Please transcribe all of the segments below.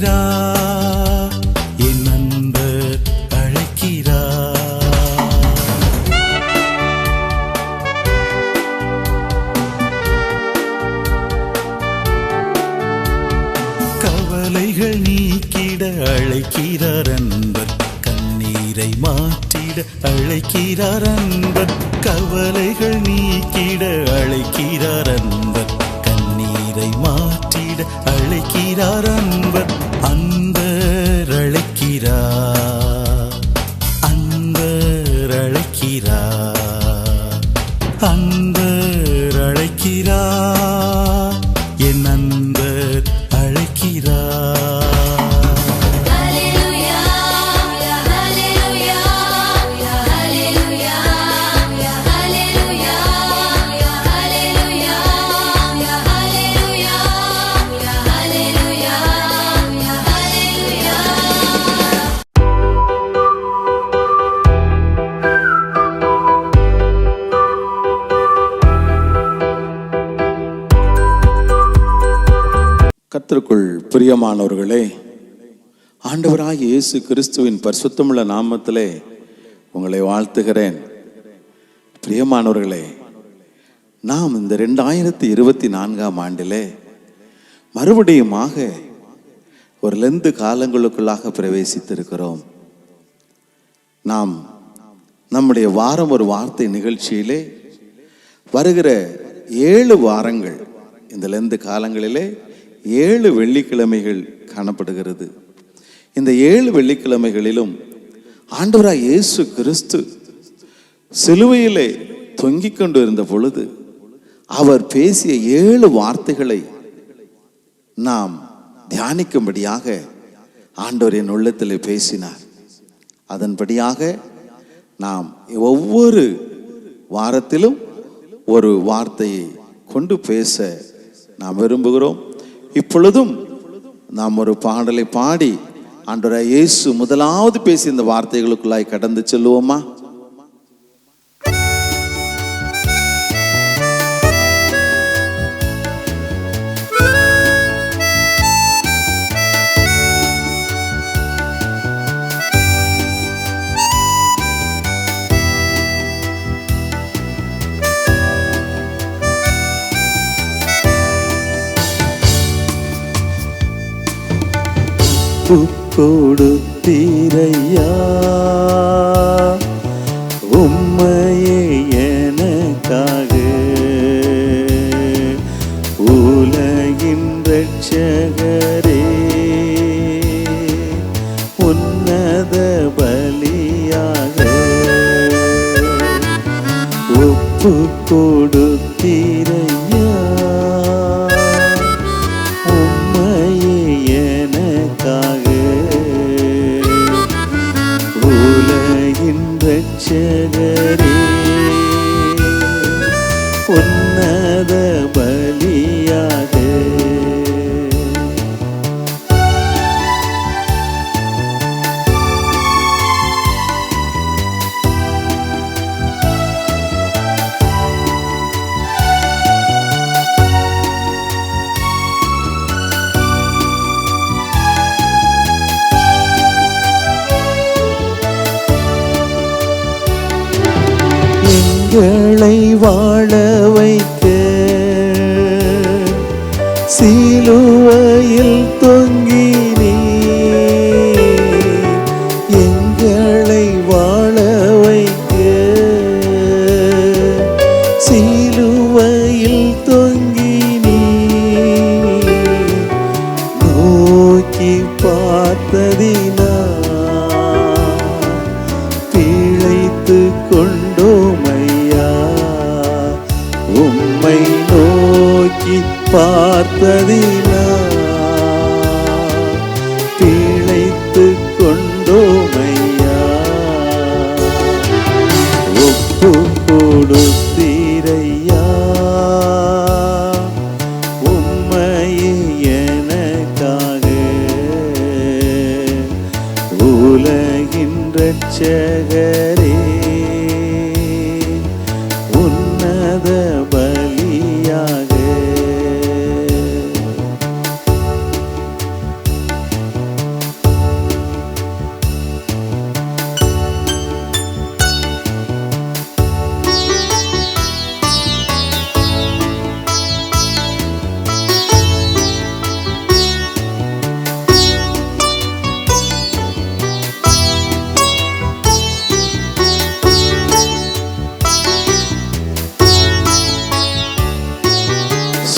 அழைக்கிறா? என் நண்பர் அழைக்கிறா? கவலைகள் நீக்கிட அழைக்கிறார் அன்பர். கண்ணீரை மாற்றிட அழைக்கிறார் அன்பர். கவலைகள் நீக்கிட அழைக்கிறார் அன்பர். கண்ணீரை மாற்றிட அழைக்கிறார் அன்பர் அன்பர் அழைக்கிறார். கத்திற்குள் பிரியமானவர்களே ஆண்டவராக இயேசு கிறிஸ்துவின் பரிசுத்தமுள்ள நாமத்திலே உங்களை வாழ்த்துகிறேன். பிரியமானவர்களே நாம் இந்த ரெண்டாயிரத்தி இருபத்தி நான்காம் ஆண்டிலே மறுபடியுமாக ஒரு லெந்து காலங்களுக்குள்ளாக பிரவேசித்திருக்கிறோம். நாம் நம்முடைய வாரம் ஒரு வார்த்தை நிகழ்ச்சியிலே வருகிற ஏழு வாரங்கள் இந்த லெந்து காலங்களிலே ஏழு வெள்ளிக்கிழமைகள் காணப்படுகிறது. இந்த ஏழு வெள்ளிக்கிழமைகளிலும் ஆண்டவராய் இயேசு கிறிஸ்து சிலுவையிலே தொங்கிக் கொண்டு இருந்த பொழுது அவர் பேசிய ஏழு வார்த்தைகளை நாம் தியானிக்கும்படியாக ஆண்டவர் என் உள்ளத்தில் பேசினார். அதன்படியாக நாம் ஒவ்வொரு வாரத்திலும் ஒரு வார்த்தையை கொண்டு பேச நாம் விரும்புகிறோம். இப்பொழுதும் நாம் ஒரு பாடலை பாடி அன்றைய இயேசு முதலாவது பேசிய இந்த வார்த்தைகளுக்குள்ளாய் கடந்து செல்லுவோமா?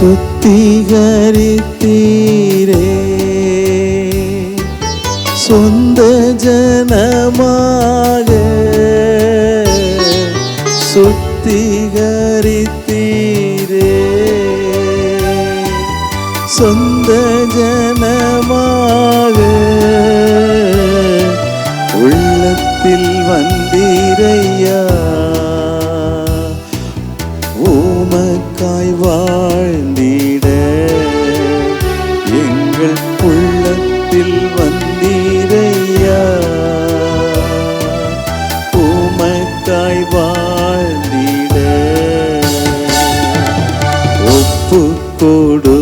சுத்திகரித்தீரே. சொந்த ஜனமாக சுத்திகரித்தீரே. சொந்த ஜனமாக உள்ளத்தில் வந்த வந்தீரையா? ஊமக்காய் வாழ்ந்திட. ஒப்பு கொடு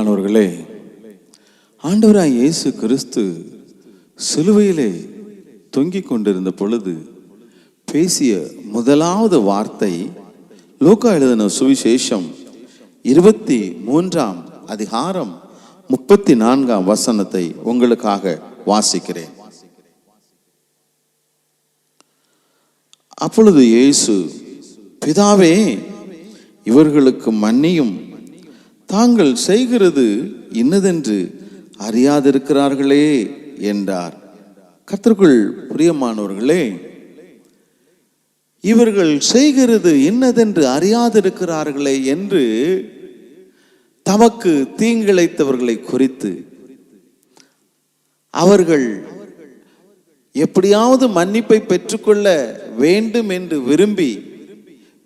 பிரியமானவர்களே ஆண்டவராய் இயேசு கிறிஸ்து சிலுவையிலே தொங்கிக் கொண்டிருந்த பொழுது பேசிய முதலாவது வார்த்தை லோக்கா எழுதின சுவிசேஷம் இருபத்தி மூன்றாம் அதிகாரம் முப்பத்தி நான்காம் வசனத்தை உங்களுக்காக வாசிக்கிறேன். அப்பொழுது இயேசு பிதாவே இவர்களுக்கு மன்னியும் தாங்கள் செய்கிறது இன்னதென்று அறியாதிருக்கிறார்களே என்றார். கத்திற்குள் பிரியமானவர்களே இவர்கள் செய்கிறது இன்னதென்று அறியாதிருக்கிறார்களே என்று தமக்கு தீங்கிழைத்தவர்களை குறித்து அவர்கள் எப்படியாவது மன்னிப்பை பெற்றுக்கொள்ள வேண்டும் என்று விரும்பி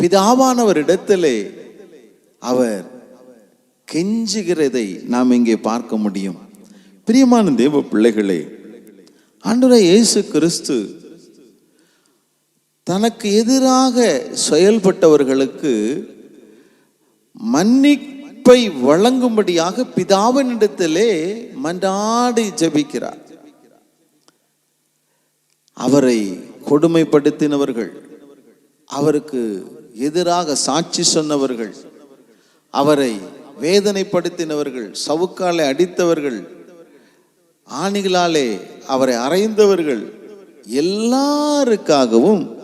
பிதாவானவரிடத்திலே அவர் கெஞ்சுகிறதை நாம் இங்கே பார்க்க முடியும். பிரியமான தேவ பிள்ளைகளே ஆண்டவராய் இயேசு கிறிஸ்து தனக்கு எதிராக செயல்பட்டவர்களுக்கு மன்னிப்பை வழங்கும்படியாக பிதாவினிடத்திலே மன்றாடி ஜெபிக்கிறார். அவரை கொடுமைப்படுத்தினவர்கள் அவருக்கு எதிராக சாட்சி சொன்னவர்கள் அவரை வேதனைப்படுத்தினவர்கள் சவுக்காலை அடித்தவர்கள் ஆணிகளாலே அவரை அறைந்தவர்கள் எல்லாருக்காகவும்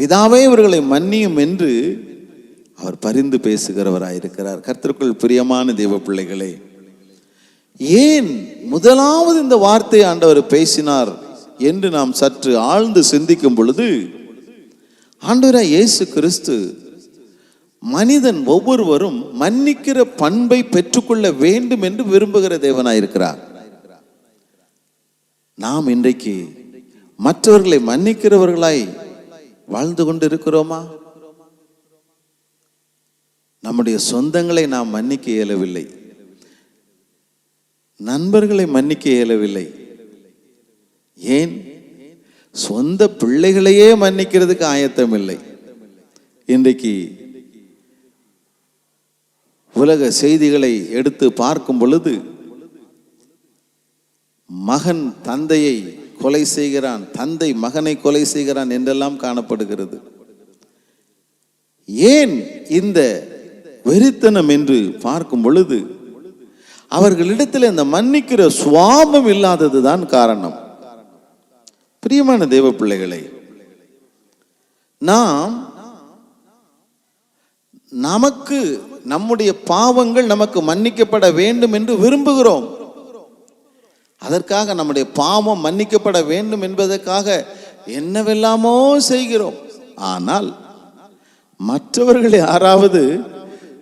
பிதாவே இவர்களை மன்னியும் என்று அவர் பரிந்து பேசுகிறவராயிருக்கிறார். கர்த்தருக்குள் பிரியமான தெய்வ பிள்ளைகளே ஏன் முதலாவது இந்த வார்த்தை ஆண்டவர் பேசினார் என்று நாம் சற்று ஆழ்ந்து சிந்திக்கும் பொழுது ஆண்டவராய் இயேசு கிறிஸ்து மனிதன் ஒவ்வொருவரும் மன்னிக்கிற பண்பை பெற்றுக்கொள்ள வேண்டும் என்று விரும்புகிற தேவனாயிருக்கிறார். நாம் இன்றைக்கு மற்றவர்களை மன்னிக்கிறவர்களாய் வாழ்ந்து கொண்டு இருக்கிறோமா நம்முடைய சொந்தங்களை நாம் மன்னிக்க இயலவில்லை. நண்பர்களை மன்னிக்க இயலவில்லை. ஏன்? சொந்த பிள்ளைகளையே மன்னிக்கிறதுக்கு ஆயத்தம் இல்லை இன்றைக்கு உலக செய்திகளை எடுத்து பார்க்கும் பொழுது மகன் தந்தையை கொலை செய்கிறான் தந்தை மகனை கொலை செய்கிறான் என்றெல்லாம் காணப்படுகிறது. ஏன் இந்த வெறித்தனம் என்று பார்க்கும் பொழுது அவர்களிடத்தில் இந்த மன்னிக்கிற சுவாபம் இல்லாததுதான் காரணம். பிரியமான தேவ பிள்ளைகளை நாம் நமக்கு நம்முடைய பாவங்கள் நமக்கு மன்னிக்கப்பட வேண்டும் என்று விரும்புகிறோம். அதற்காக நம்முடைய பாவம் மன்னிக்கப்பட வேண்டும் என்பதற்காக என்னவெல்லாமோ செய்கிறோம். ஆனால் மற்றவர்கள் யாராவது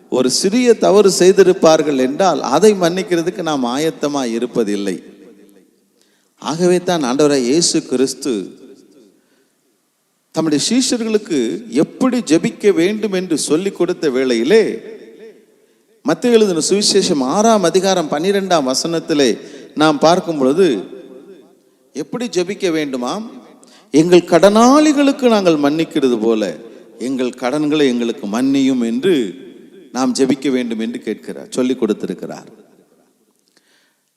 ஒரு சிறிய தவறு செய்திருப்பார்கள் என்றால் அதை மன்னிக்கிறதுக்கு நாம் ஆயத்தமாக இருப்பதில்லை. ஆகவே தான் ஆண்டவராய் இயேசு கிறிஸ்து தம்முடைய சீஷர்களுக்கு எப்படி ஜெபிக்க வேண்டும் என்று சொல்லிக் கொடுத்த வேளையிலே மத்திய எழுதின சுவிசேஷம் ஆறாம் அதிகாரம் பன்னிரெண்டாம் வசனத்திலே நாம் பார்க்கும் பொழுது எப்படி ஜெபிக்க வேண்டுமாம்? எங்கள் கடனாளிகளுக்கு நாங்கள் மன்னிக்கிறது போல எங்கள் கடன்களை எங்களுக்கு மன்னியும் என்று நாம் ஜெபிக்க வேண்டும் என்று கேட்கிறார் சொல்லிக் கொடுத்திருக்கிறார்.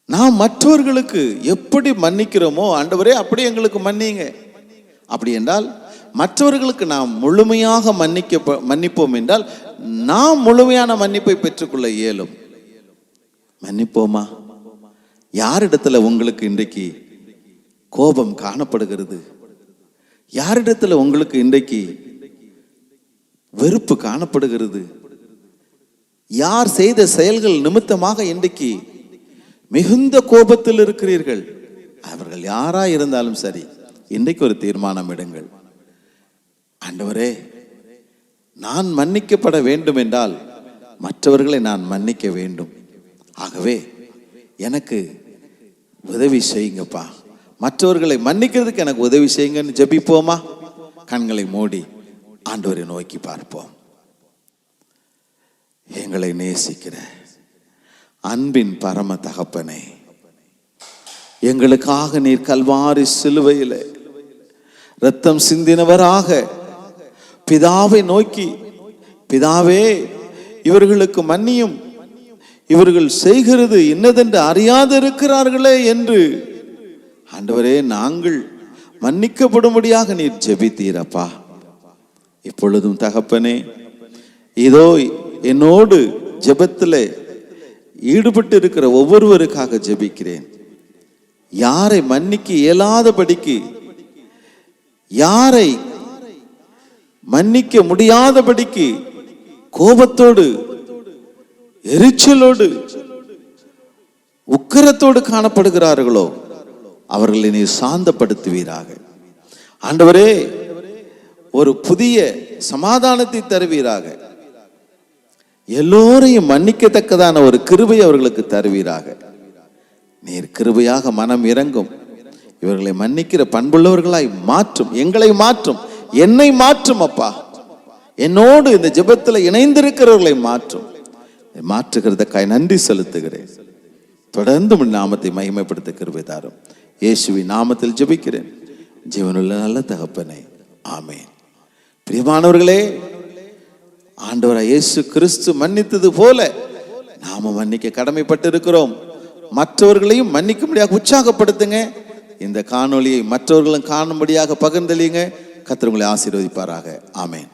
நாம் மற்றவர்களுக்கு எப்படி மன்னிக்கிறோமோ ஆண்டவரே அப்படி எங்களுக்கு மன்னிங்க அப்படி என்றால் மற்றவர்களுக்கு நாம் முழுமையாக மன்னிக்க மன்னிப்போம் என்றால் நாம் முழுமையான மன்னிப்பை பெற்றுக்கொள்ள இயலும். மன்னிப்போமா? யாரிடத்துல உங்களுக்கு இன்றைக்கு கோபம் காணப்படுகிறது? யாரிடத்துல உங்களுக்கு இன்றைக்கு வெறுப்பு காணப்படுகிறது? யார் செய்த செயல்கள் நிமித்தமாக இன்றைக்கு மிகுந்த கோபத்தில் இருக்கிறீர்கள்? அவர்கள் யாரா இருந்தாலும் சரி இன்றைக்கு ஒரு தீர்மானம் எடுங்கள். ஆண்டவரே நான் மன்னிக்கப்பட வேண்டும் என்றால் மற்றவர்களை நான் மன்னிக்க வேண்டும். ஆகவே எனக்கு உதவி செய்யுங்கப்பா. மற்றவர்களை மன்னிக்கிறதுக்கு எனக்கு உதவி செய்யுங்கன்னு ஜபிப்போமா? கண்களை மூடி ஆண்டவரை நோக்கி பார்ப்போம். எங்களை நேசிக்கிற அன்பின் பரம தகப்பனே எங்களுக்காக நீர் கல்வாரி சிலுவையில் ரத்தம் சிந்தினவராக பிதாவை நோக்கி பிதாவே இவர்களுக்கு மன்னியும். இவர்கள் செய்கிறது இன்னதென்று அறியாது இருக்கிறார்களே என்று. ஆண்டவரே நாங்கள் மன்னிக்கப்படும்படியாக நீர் ஜெபித்தீரப்பா. இப்பொழுதும் தகப்பனே இதோ என்னோடு ஜெபத்தில் ஈடுபட்டு இருக்கிற ஒவ்வொருவருக்காக ஜெபிக்கிறேன். யாரை மன்னிக்க இயலாதபடிக்கு யாரை மன்னிக்க முடியாதபடிக்கு கோபத்தோடு எரிச்சலோடு உக்கிரத்தோடு காணப்படுகிறார்களோ அவர்களை நீ சாந்தப்படுத்துவீராக. ஆண்டவரே ஒரு புதிய சமாதானத்தை தருவீராக. எல்லோரையும் மன்னிக்கத்தக்கதான ஒரு கிருபை அவர்களுக்கு தருவீராக. நீர் கிருபையாக மனம் இறங்கும். இவர்களை மன்னிக்கிற பண்புள்ளவர்களாய் மாற்றும். எங்களை மாற்றும். என்னை மாற்றும் அப்பா. என்னோடு இந்த ஜெபத்தில் இணைந்திருக்கிறவர்களை மாற்றும். மாற்றுகிறதுக்காய் நன்றி செலுத்துகிறேன். தொடர்ந்து உன் நாமத்தை மகிமைப்படுத்த கிருபைதாரும். இயேசுவின் நாமத்தில் ஜெபிக்கிறேன். ஜீவனுள்ள நல்ல தகப்பனே ஆமேன். பிரியமானவர்களே ஆண்டவராய் இயேசு கிறிஸ்து மன்னித்தது போல நாம மன்னிக்க கடமைப்பட்டு இருக்கிறோம் மற்றவர்களையும் மன்னிக்கும்படியாக உற்சாகப்படுத்துங்க. இந்த காணொளியை மற்றவர்களும் காணும்படியாக பகிர்ந்தளியுங்க. கர்த்தர் உங்களை ஆசீர்வதிப்பாராக. ஆமேன்.